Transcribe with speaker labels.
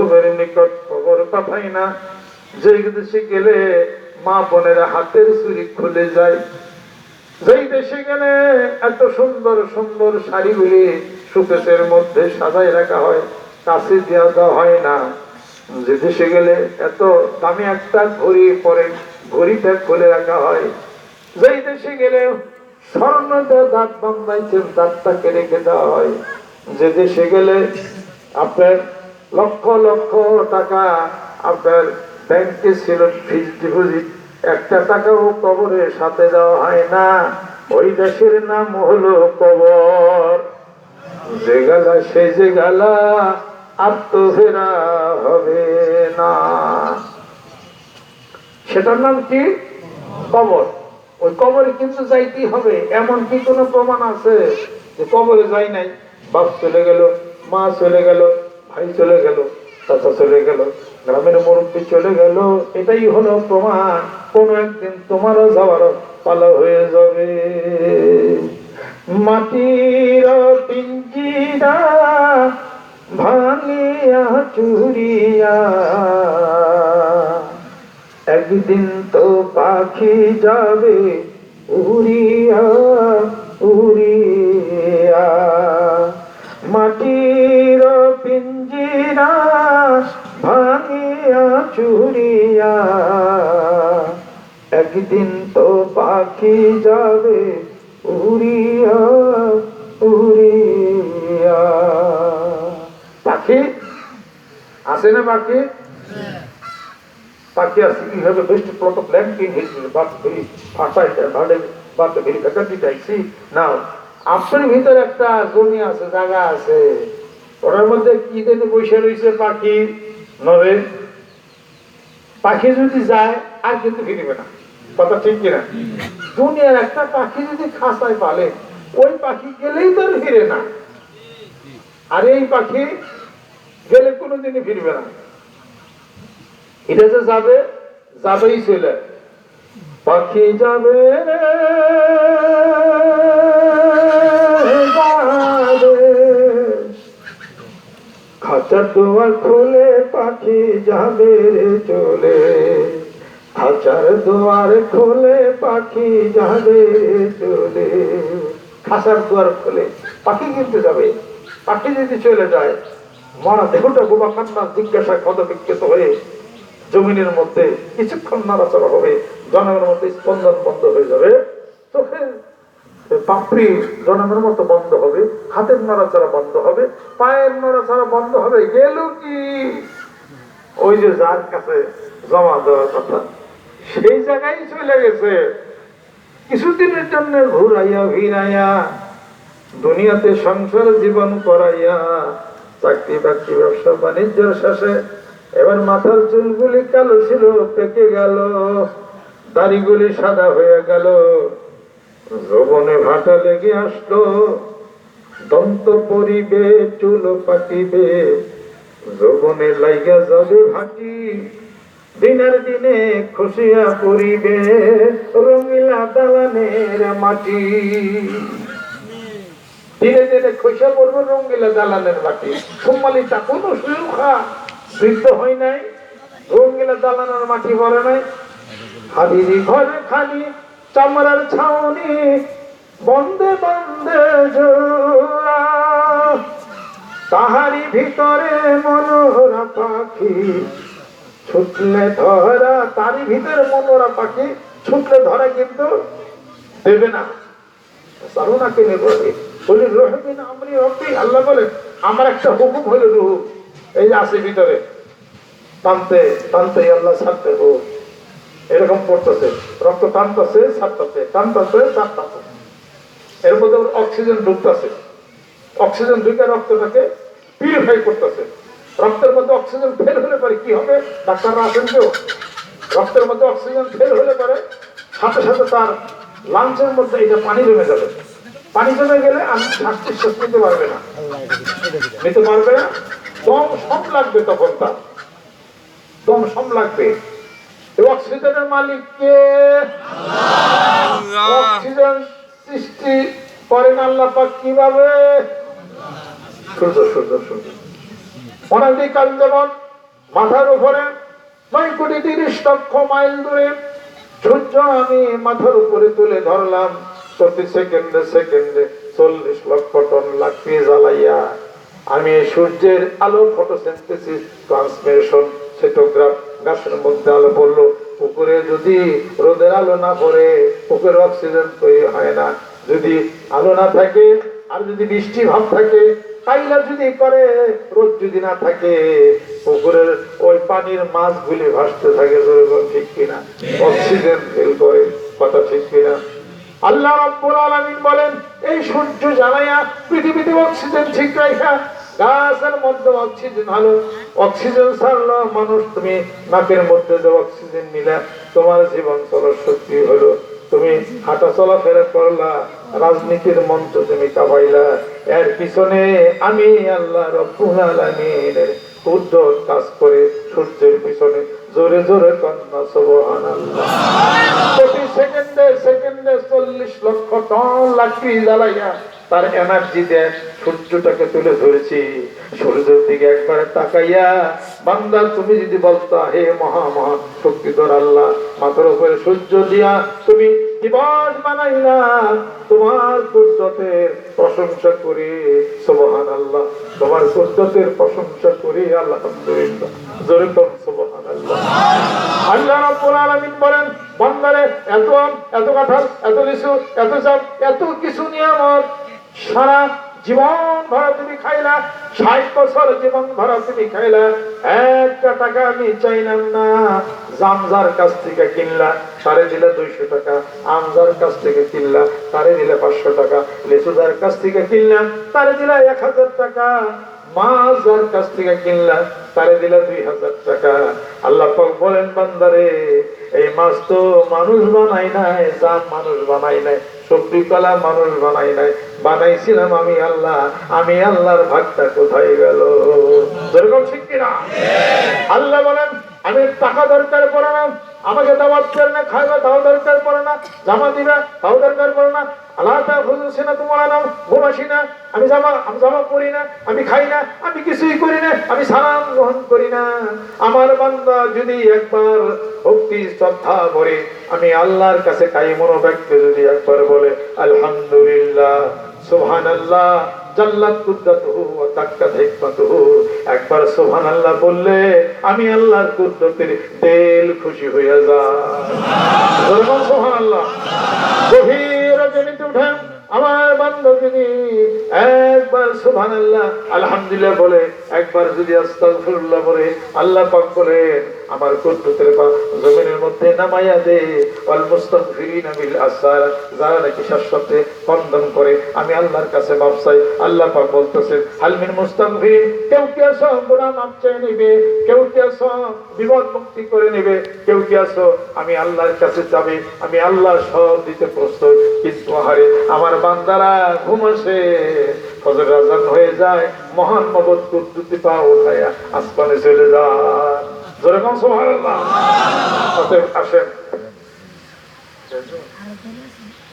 Speaker 1: বান্ধবের নিকট খবর পাঠাই না। যে দেশে গেলে মা বোনেরা হাতের চুরি খুলে যায়। যেই দেশে গেলে এত সুন্দর সুন্দর শাড়িগুলি সুকেশের মধ্যে সাজায় রাখা হয়, কাছে দেওয়া দেওয়া হয় না। যে দেশে গেলে এত দামি একটা ঘড়ি পরে ঘড়িটা খুলে রাখা হয়। যেই দেশে গেলে স্বর্ণ দিয়ে দাঁত বান্ধাইছেন দাঁতটাকে রেখে দেওয়া হয়। যে দেশে গেলে আপনার লক্ষ লক্ষ টাকা আপনার ব্যাংকে ছিল ফিক্সড ডিপোজিট। একটা টাকাও কবরের সাথে দেওয়া হয় না। ওই দেশের নাম হলো কবর। যে গালা, সে যে গালা ফেরা হবে না। সেটার নাম কি? কবর। ওই কবরে কিন্তু যাইতেই হবে। এমন কি কোনো প্রমাণ আছে? যে কবরে যাই নাই। বাপ চলে গেল, মা চলে গেল ভাই চলে গেল, চাচা চলে গেল, গ্রামের মুরব্বী চলে গেল, এটাই হলো প্রমাণ। কোনো একদিন তোমারও যাওয়ার পালা হয়ে যাবে। মাটির পিঞ্জিরা ভাঙিয়া চুরিয়া একদিন তো পাখি যাবে, উড়িয়া উড়িয়া। চুরিয়া একদিন তো পাখি যাবে উড়িয়া উড়িয়া। পাখি? আছে না পাখি? পাখি আছে কীভাবে প্লট আপনার ভিতরে একটা আছে, জায়গা আছে। ওটার মধ্যে কি যেন পাখি যদি যায়, আর কিন্তু ফিরবে না। কথা ঠিক কিনা? দুনিয়ার একটা পাখি যদি খাঁচায় পালে, ওই পাখি গেলেই তো ফিরে না। আর এই পাখি গেলে কোনোদিনই ফিরবে না। এটা যে যাবে, যাবেই চলে পাখি যাবে খাঁচার দুয়ার খুলে পাখি যাবে রে চলে। খাঁচার দুয়ার খুলে পাখি যাবে রে চলে। খাঁচার দুয়ার খুলে পাখি কিন্তু যাবে। পাখি যদি চলে যায় মরা দেহটা বোবা কান্না জিজ্ঞাসা কত বিক্ষিত হয়ে জমিনের মধ্যে কিছুক্ষণ নাড়াচড়া হবে, জনগণের মধ্যে স্পন্দন বন্ধ হয়ে যাবে। চোখের পাপড়ি জনগণের মতো বন্ধ হবে, হাতের নড়াচড়া বন্ধ হবে, পায়ের নড়াচড়া বন্ধ হবে, গেল কি? ওই যে যার কাছে জমা দেওয়ার কথা, সেই জায়গায় চলে গেছে। কিছুদিনের জন্য ঘুরাইয়া ভিড়াইয়া দুনিয়াতে সংসার জীবন করাইয়া, চাকরি বাকরি, ব্যবসা বাণিজ্যের শেষে এবার মাথার চুলগুলি কালো ছিল, পেকে গেল, দাড়িগুলি সাদা হয়ে গেল। যৌবনে ভাটা লেগে আসলো। দন্ত পরিবে, চুল পাকিবে যৌবনে লাইগা যাবে ভাটি। দিনের দিনে খুশিয়া পরিবে রঙিলা দালানের মাটি। ধীরে ধীরে খসে পড়বে রঙ্গিলা দালানের মাটি। সোমালিটা কোনো সুখা বৃদ্ধ হয় নাই রঙ্গিলা দালানের মাটি ভরে নাই। হাবিরি ঘরে খালি। চামড়ার ছাউনি বন্দে বন্দে তাহারি ভিতরে মনোহরা পাখি ছুটলে ধরা, তারই ভিতরে মনোহরা পাখি ছুটলে ধরা কিন্তু দেবে না। সারুনাকে নির্ভরে বলি রহবিন আমরি রব্বি আল্লাহ বলে, আমার একটা হুকুম হলো রুহু, এই আছে ভিতরে, টানতে টানতে আল্লাহ ছাড়তে হো এরকম পড়তেছে রক্ত টানতেছে, ছাড়তেছে টানতেছে, ছাড়তেছে। এর মধ্যে অক্সিজেন ঢুকতেছে। অক্সিজেন ঢুকে রক্তটাকে পিউরিফাই করতেছে। রক্তের মধ্যে অক্সিজেন ফেল হলে পরে কি হবে? ডাক্তাররা আছেন কেউ রক্তের মধ্যে অক্সিজেন ফেল হলে পরে সাথে সাথে তার লাঞ্চের মধ্যে এটা পানি জমে যাবে। পানি জমে গেলে আমি শ্বাস নিতে পারবে না। নিতে পারবে না। দম সম লাগবে তখন তার। দম সম লাগবে। অক্সিজেনের মালিক কে? অক্সিজেন সৃষ্টি করেন আল্লাহ পাক কীভাবে? অনাদিকাল যেমন মাথার উপরে নয় কোটি তিরিশ লক্ষ মাইল দূরে সূর্য আমি মাথার উপরে তুলে ধরলাম। প্রতি সেকেন্ডে সেকেন্ডে চল্লিশ লক্ষ টন লাকড়ি জ্বালাইয়া আমি সূর্যের আলো ফটোসিনথেসিস ট্রান্সমিশন গাছের মধ্যে আলো পড়ল। পুকুরে যদি রোদের আলো না পড়ে, পুকুরে অক্সিজেন তৈরি হয় না। যদি আলো না থাকে আর যদি বৃষ্টি ভাব থাকে যদি করে, রোদ যদি না থাকে, পুকুরের ওই পানির মাছগুলি ভাসতে থাকে ঠিক কিনা? অক্সিজেন ফিল করে, কথা ঠিক কিনা? আল্লাহ রাব্বুল আলামিন বলেন, এই সূর্য জ্বালাইয়া পৃথিবীতে অক্সিজেন ঠিক রাখা গাছের মধ্যে অক্সিজেন হলো অক্সিজেন ছাড়লো মানুষ, তুমি নাকের মধ্যে যে অক্সিজেন নিলা, তোমার জীবন চলার শক্তি হলো, তুমি হাঁটা চলাফেরা করলা, রাজনীতির মঞ্চ তুমি কাবাইলা এর পিছনে আমি আল্লাহ রব্বুল উদ্যোগ কাজ করে, সূর্যের পিছনে জোরে জোরে কন্যা সুবহানাল্লাহ। প্রতি সেকেন্ডে সেকেন্ডে চল্লিশ লক্ষ টন লাকড়ি জ্বালাইয়া তার এনার্জি দেয় সূর্যটাকে তুলে ধরেছি। সূর্যের দিকে একবারে তাকাইয়া বান্দা তুমি যদি বলতা হে মহা মহা শক্তিধর আল্লাহ মাথার উপরে সূর্য দিয়া তুমি দিবস বানাইলা তোমার কুদ্রতের প্রশংসা করি সুবহান আল্লাহ তোমার কুদ্রতের প্রশংসা করি আলহামদুলিল্লাহ। জোরে সুবহান আল্লাহ আল্লাহ রাব্বুল আলামিন বলেন বান্দারে এত আম, এত কাঁঠাল এত লিচু এত চাপ এত কিছু নিয়ামত সারা জীবন ভরা তুমি খাইলা ষাট বছর জীবন ভরা তুমি খাইলা। একটা টাকা আমি চাইলাম না, জামজার কাছ থেকে কিনলা, সারে দিলে দুইশো টাকা, আমজার কাছ থেকে কিনলা, তারে দিলে পাঁচশো টাকা লিচুদার কাছ থেকে কিনলাম তারে দিলে এক হাজার টাকা মাছ যার কাছ থেকে কিনলাম তারে দিলে দুই হাজার টাকা। আল্লাহ বলেন, বান্দারে, এই মাছ তো মানুষ বানাই নাই জাম মানুষ বানাই নাই। সবজি কলা মানুষ বানাই নাই। বানাইছিলাম আমি আল্লাহ। আমি আল্লাহর ভাগটা কোথায় গেল? যেরকম ঠিক কিনা? আল্লাহ বলেন, আমি টাকা দরকার পড়ালাম আমাকে দাওয়াত করে না খাইবা তাও দরকার পড়ে না, জামা দিবা তাও দরকার পড়ে না। আল্লাহ তা বুঝছে না, তোমার নাম ঘুমাসি না, আমি জামা আমি জামা পরি না, আমি খাই না, আমি কিছুই করি না, আমি সালাম গ্রহণ করি না। আমার বান্দা যদি একবার ভক্তি শ্রদ্ধা করে, আমি আল্লাহর কাছে কাই মনোব্যক্তি যদি একবার বলে, আলহামদুলিল্লাহ, সুবহানাল্লাহ বললে, আমি আল্লাহর কুদ্রতের তেল খুশি হইয়া যায় বলবেন সুবহানাল্লাহ। গভীর রজনীতে উঠেন আমার বান্ধব যদি একবার সুবহানাল্লাহ আলহামদুলিল্লাহ বলে, একবার যদি আস্তাগফিরুল্লাহ বলে আল্লাহ পাক বলেন আমার কুদ্রতের পা জমিনের মধ্যে নামাইয়া দে। ওয়াল মুস্তাগফিরিনা বিল যারা নাকি শাশ্বতে খণ্ডন করে, আমি আল্লাহর কাছে মাপ চাই। আল্লাহ পাক বলতেছেন হালমিন মুস্তাগফিরিন কেউ কি আসো গুনাহ মাপ চেয়ে নিবে। কেউ কি আসো বিপদ মুক্তি করে নিবে। কেউ কি আসো আমি আল্লাহর কাছে যাবে। আমি আল্লাহ সব দিতে প্রস্তুত। কিন্তু আহারে, আমার বান্দারা ঘুম আসে। ফজর আজান হয়ে যায়, মহান মগজ কুদ্দুতি পা উঠায় আসমানে চলে যায়। যেরকম অতএব আসেন।